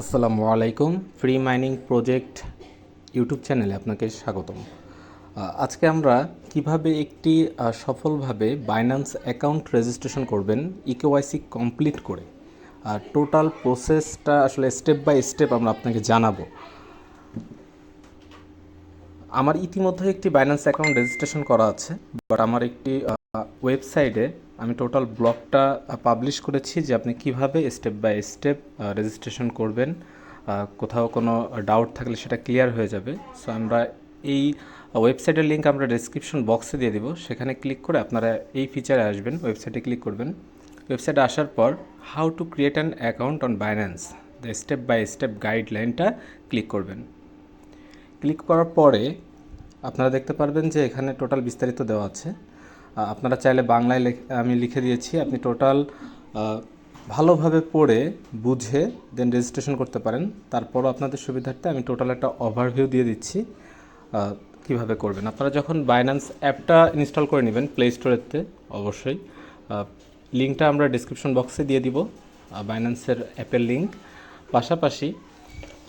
আসসালামু আলাইকুম। Free mining project YouTube চ্যানেলে আপনাকে স্বাগতম। আজকে আমরা কীভাবে একটি সফলভাবে বাইন্যান্স অ্যাকাউন্ট রেজিস্ট্রেশন করবেন ইকেওয়াইসি কমপ্লিট করে। টোটাল প্রসেসটা আসলে স্টেপ বাই স্টেপ আমরা আপনাকে জানাব। আমার ইতিমধ্যে একটি বাইন্যান্স অ্যাকাউন্ট রেজিস্ট্রেশন করা আছে বাট আমার একটি ওয়েবসাইটে আমি টোটাল ব্লগটা পাবলিশ করেছি যে আপনি কীভাবে স্টেপ বাই স্টেপ রেজিস্ট্রেশন করবেন। কোথাও কোনো ডাউট থাকলে সেটা ক্লিয়ার হয়ে যাবে। সো আমরা এই ওয়েবসাইটের লিঙ্ক আমরা ডেসক্রিপশন বক্সে দিয়ে দিব। সেখানে ক্লিক করে আপনারা এই ফিচারে আসবেন ওয়েবসাইটে ক্লিক করবেন। ওয়েবসাইটে আসার পর how to create an account on Binance the step by step গাইডলাইনটা click করবেন। ক্লিক করার পরে আপনারা দেখতে পারবেন যে এখানে টোটাল বিস্তারিত দেওয়া আছে। আপনারা চাইলে বাংলায় আমি লিখে দিয়েছি। আপনি টোটাল ভালোভাবে পড়ে, বুঝে দেন রেজিস্ট্রেশন করতে পারেন। তারপরও আপনাদের সুবিধার্থে আমি টোটাল একটা ওভারভিউ দিয়ে দিচ্ছি কীভাবে করবেন। আপনারা যখন বাইন্যান্স অ্যাপটা ইনস্টল করে নেবেন প্লে স্টোরেতে অবশ্যই লিঙ্কটা আমরা ডিসক্রিপশন বক্সে দিয়ে দিব বাইন্যান্সের অ্যাপের লিঙ্ক পাশাপাশি,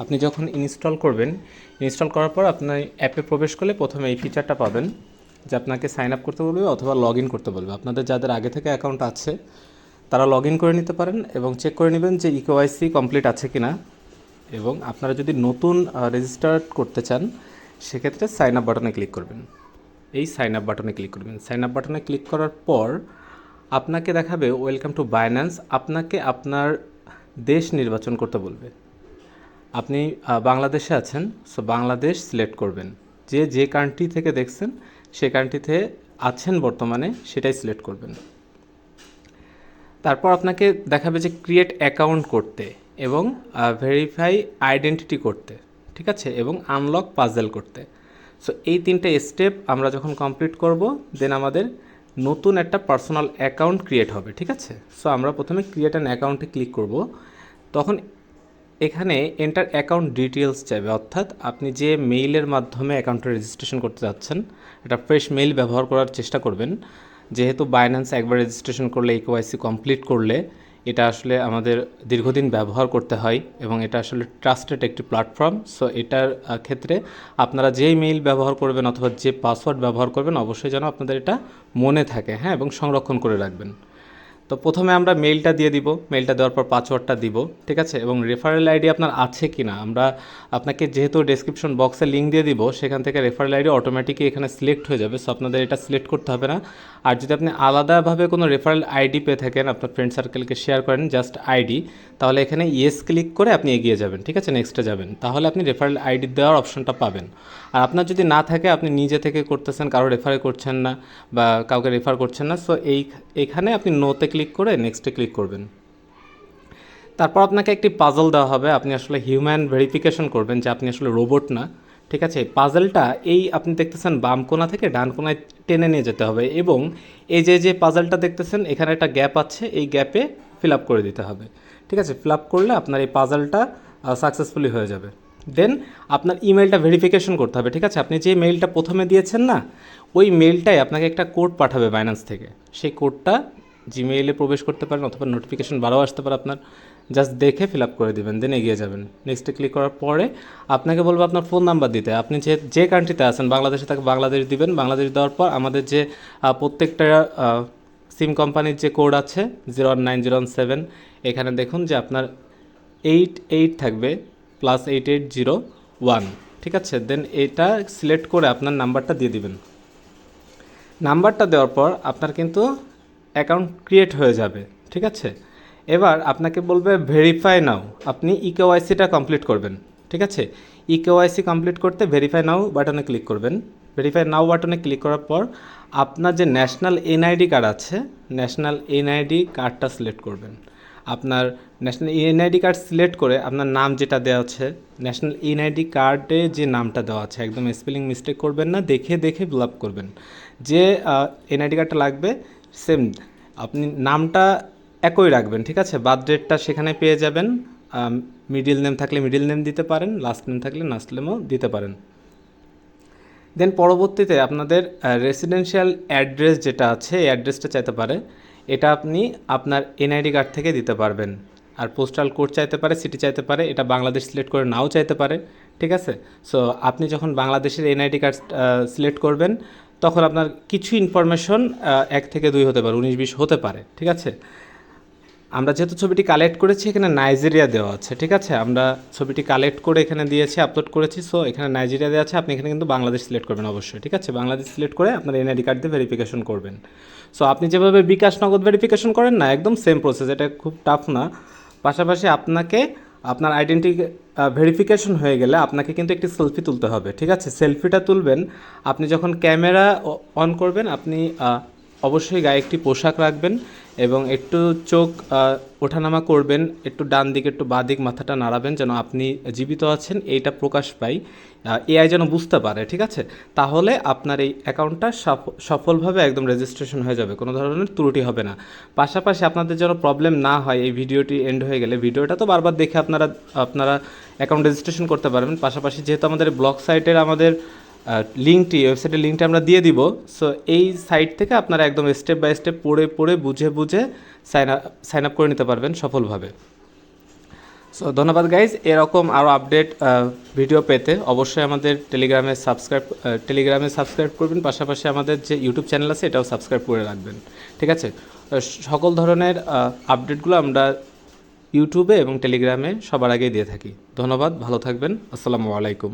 আপনি যখন ইনস্টল করবেন ইনস্টল করার পর আপনার অ্যাপে প্রবেশ করলে প্রথমে এই ফিচারটা পাবেন। যে আপনাকে সাইন আপ করতে বলবে অথবা লগ ইন করতে বলবে। আপনাদের যাদের আগে থেকে অ্যাকাউন্ট আছে, তারা লগ ইন করে নিতে পারেন এবং চেক করে নেবেন যে ইকেওয়াইসি কমপ্লিট আছে কি না এবং আপনারা যদি নতুন রেজিস্টার করতে চান, সেক্ষেত্রে সাইন আপ বাটনে ক্লিক করবেন। এই সাইন আপ বাটনে ক্লিক করবেন। সাইন আপ বাটনে ক্লিক করার পর আপনাকে দেখাবে ওয়েলকাম টু বাইন্যান্স আপনাকে আপনার দেশ নির্বাচন করতে বলবে। আপনি বাংলাদেশে আছেন সো বাংলাদেশ সিলেক্ট করবেন। যে যে কান্ট্রি থেকে দেখছেন, সে কান্ট্রিতে আছেন বর্তমানে, সেটাই সিলেক্ট করবেন। তারপর আপনাকে দেখাবে যে ক্রিয়েট অ্যাকাউন্ট করতে এবং ভেরিফাই আইডেন্টিটি করতে, ঠিক আছে? এবং আনলক পাজেল করতে। সো এই তিনটে স্টেপ আমরা যখন কমপ্লিট করব দেন আমাদের নতুন একটা পার্সোনাল অ্যাকাউন্ট ক্রিয়েট হবে, ঠিক আছে? সো আমরা প্রথমে ক্রিয়েট অ্যান অ্যাকাউন্টে ক্লিক করব। তখন এখানে এন্টার অ্যাকাউন্ট ডিটেলস চাইবে। অর্থাৎ আপনি যে মেইলের মাধ্যমে অ্যাকাউন্টে রেজিস্ট্রেশন করতে যাচ্ছেন এটা ফ্রেশ মেইল ব্যবহার করার চেষ্টা করবেন। যেহেতু বাইন্যান্স একবার রেজিস্ট্রেশন করলে ইকোয়াইসি কমপ্লিট করলে, এটা আসলে আমাদের দীর্ঘদিন ব্যবহার করতে হয় এবং এটা আসলে ট্রাস্টেড একটি প্ল্যাটফর্ম সো এটার ক্ষেত্রে আপনারা যেই মেইল ব্যবহার করবেন অথবা যে পাসওয়ার্ড ব্যবহার করবেন, অবশ্যই যেন আপনাদের এটা মনে থাকে হ্যাঁ? এবং সংরক্ষণ করে রাখবেন। তো প্রথমে আমরা মেইলটা দিয়ে দিব। মেইলটা দেওয়ার পর পাসওয়ার্ডটা দিব, ঠিক আছে? এবং রেফারেল আইডি আপনার আছে কি না আমরা আপনাকে যেহেতু ডেসক্রিপশন বক্সে লিঙ্ক দিয়ে দিব, সেখান থেকে রেফারেল আইডি অটোমেটিকই এখানে সিলেক্ট হয়ে যাবে। সো আপনাদের এটা সিলেক্ট করতে হবে না। আর যদি আপনি আলাদাভাবে কোনো রেফারেল আইডি পেয়ে থাকেন, আপনার ফ্রেন্ড সার্কেলকে শেয়ার করেন জাস্ট আইডি তাহলে এখানে ইয়েস ক্লিক করে আপনি এগিয়ে যাবেন, ঠিক আছে? নেক্সটে যাবেন। তাহলে আপনি রেফারেল আইডি দেওয়ার অপশনটা পাবেন। আর আপনার যদি না থাকে, আপনি নিজে থেকে করতেছেন, কারও রেফার করছেন না বা কাউকে রেফার করছেন না। সো এই, এখানে আপনি নোতে ক্লিক করে নেক্সটে ক্লিক করবেন। তারপর আপনাকে একটি পাজল দেওয়া হবে, আপনি আসলে হিউম্যান ভেরিফিকেশন করবেন যে আপনি আসলে রোবট না, ঠিক আছে? পাজলটা এই আপনি দেখতেছেন বাম কোণা থেকে ডান কোণায় টেনে নিয়ে যেতে হবে এবং এই যে যে পাজলটা দেখতেছেন, এখানে একটা গ্যাপ আছে, এই গ্যাপে ফিল আপ করে দিতে হবে। ঠিক আছে? ফিল আপ করলে আপনার এই পাজলটা সাকসেসফুলি হয়ে যাবে। দেন আপনার ইমেলটা ভেরিফিকেশন করতে হবে, ঠিক আছে? আপনি যে মেইলটা প্রথমে দিয়েছেন না, ওই মেইলটাই আপনাকে একটা কোড পাঠাবে বাইন্যান্স থেকে। সেই কোডটা জিমেইলে প্রবেশ করতে পারেন অথবা নোটিফিকেশন বারও আসতে পারে আপনার। জাস্ট দেখে ফিল আপ করে দেবেন দেন এগিয়ে যাবেন। নেক্সটে ক্লিক করার পরে আপনাকে বলব আপনার ফোন নাম্বার দিতে। আপনি যে যে কান্ট্রিতে আছেন, বাংলাদেশে তাকে বাংলাদেশ দিবেন। বাংলাদেশ দেওয়ার পর আমাদের যে প্রত্যেকটা সিম কোম্পানির যে কোড আছে zero one nine zero one seven এখানে দেখুন যে আপনার এইট এইট থাকবে plus eight eight zero one ঠিক আছে? দেন এটা সিলেক্ট করে আপনার নাম্বারটা দিয়ে দিবেন। নাম্বারটা দেওয়ার পর আপনার কিন্তু অ্যাকাউন্ট ক্রিয়েট হয়ে যাবে, ঠিক আছে? এবার আপনাকে বলবে ভেরিফাই নাও। আপনি E ইকেওয়াইসিটা কমপ্লিট করবেন, ঠিক আছে? E ইকেওয়াইসি কমপ্লিট করতে ভেরিফাই নাও বাটনে ক্লিক করবেন। ভেরিফাই নাও বাটনে ক্লিক করার পর আপনার যে ন্যাশনাল এনআইডি কার্ড আছে ন্যাশনাল এনআইডি কার্ডটা সিলেক্ট করবেন। আপনার ন্যাশনাল এনআইডি কার্ড সিলেক্ট করে আপনার নাম যেটা দেওয়া আছে ন্যাশনাল এনআইডি কার্ডে যে নামটা দেওয়া আছে, একদম স্পেলিং মিস্টেক করবেন না, দেখে দেখে ফিল করবেন। যে এনআইডি কার্ডটা লাগবে সেম আপনি নামটা একই রাখবেন, ঠিক আছে? বার্থ ডেটটা সেখানে পেয়ে যাবেন। মিডিল নেম থাকলে মিডিল নেম দিতে পারেন লাস্ট নেম থাকলে লাস্ট নেমও দিতে পারেন। দেন পরবর্তীতে আপনাদের রেসিডেন্সিয়াল অ্যাড্রেস যেটা আছে, এই অ্যাড্রেসটা চাইতে পারে, এটা আপনি আপনার এনআইডি কার্ড থেকে দিতে পারবেন। আর পোস্টাল কোড চাইতে পারে সিটি চাইতে পারে, এটা বাংলাদেশ সিলেক্ট করে নাও চাইতে পারে, ঠিক আছে? সো আপনি যখন বাংলাদেশের এনআইডি কার্ড সিলেক্ট করবেন তখন আপনার কিছু ইনফরমেশন এক থেকে দুই হতে পারে, উনিশ, বিশ হতে পারে, ঠিক আছে? আমরা যেহেতু ছবিটি কালেক্ট করেছি, এখানে নাইজেরিয়া দেওয়া আছে, ঠিক আছে? আমরা ছবিটি কালেক্ট করে এখানে দিয়েছি আপলোড করেছি সো এখানে নাইজেরিয়া দেওয়া আছে, আপনি এখানে কিন্তু বাংলাদেশ সিলেক্ট করবেন অবশ্যই, ঠিক আছে? বাংলাদেশ সিলেক্ট করে আপনার এনআইডি কার্ড দিয়ে ভেরিফিকেশন করবেন। সো আপনি যেভাবে বিকাশ নগদ ভেরিফিকেশন করেন না, একদম সেম প্রসেস এটা খুব টাফ না। পাশাপাশি আপনাকে আপনার আইডেন্টি ভেরিফিকেশন হয়ে গেলে আপনাকে কিন্তু একটি সেলফি তুলতে হবে, ঠিক আছে? সেলফিটা তুলবেন, আপনি যখন ক্যামেরা অন করবেন, আপনি অবশ্যই গায়ে একটি পোশাক রাখবেন এবং একটু চোখ ওঠানামা করবেন, একটু ডান দিকে, একটু বাঁ দিক মাথাটা নাড়াবেন যেন আপনি জীবিত আছেন, এইটা প্রকাশ পাই। এআই যেন বুঝতে পারে, ঠিক আছে? তাহলে আপনার এই অ্যাকাউন্টটা সফ- সফলভাবে একদম রেজিস্ট্রেশন হয়ে যাবে, কোনো ধরনের ত্রুটি হবে না। পাশাপাশি আপনাদের যেন প্রবলেম না হয়, এই ভিডিওটি এন্ড হয়ে গেলে, ভিডিওটা তো বারবার দেখে আপনারা আপনারা অ্যাকাউন্ট রেজিস্ট্রেশন করতে পারবেন। পাশাপাশি যেহেতু আমাদের ব্লগ সাইটের আমাদের লিঙ্কটি ওয়েবসাইটের লিঙ্কটা আমরা দিয়ে দিব। সো এই সাইট থেকে আপনারা একদম স্টেপ বাই স্টেপ পড়ে পড়ে, বুঝে বুঝে সাইন আপ সাইন আপ করে নিতে পারবেন সফলভাবে। সো ধন্যবাদ গাইজ এরকম আরও আপডেট ভিডিও পেতে অবশ্যই আমাদের টেলিগ্রামে সাবস্ক্রাইব টেলিগ্রামে সাবস্ক্রাইব করবেন। পাশাপাশি আমাদের যে ইউটিউব চ্যানেল আছে, এটাও সাবস্ক্রাইব করে রাখবেন। ঠিক আছে? সকল ধরনের আপডেটগুলো আমরা ইউটিউবে এবং টেলিগ্রামে সবার আগেই দিয়ে থাকি। ধন্যবাদ। ভালো থাকবেন। আসসালামু আলাইকুম।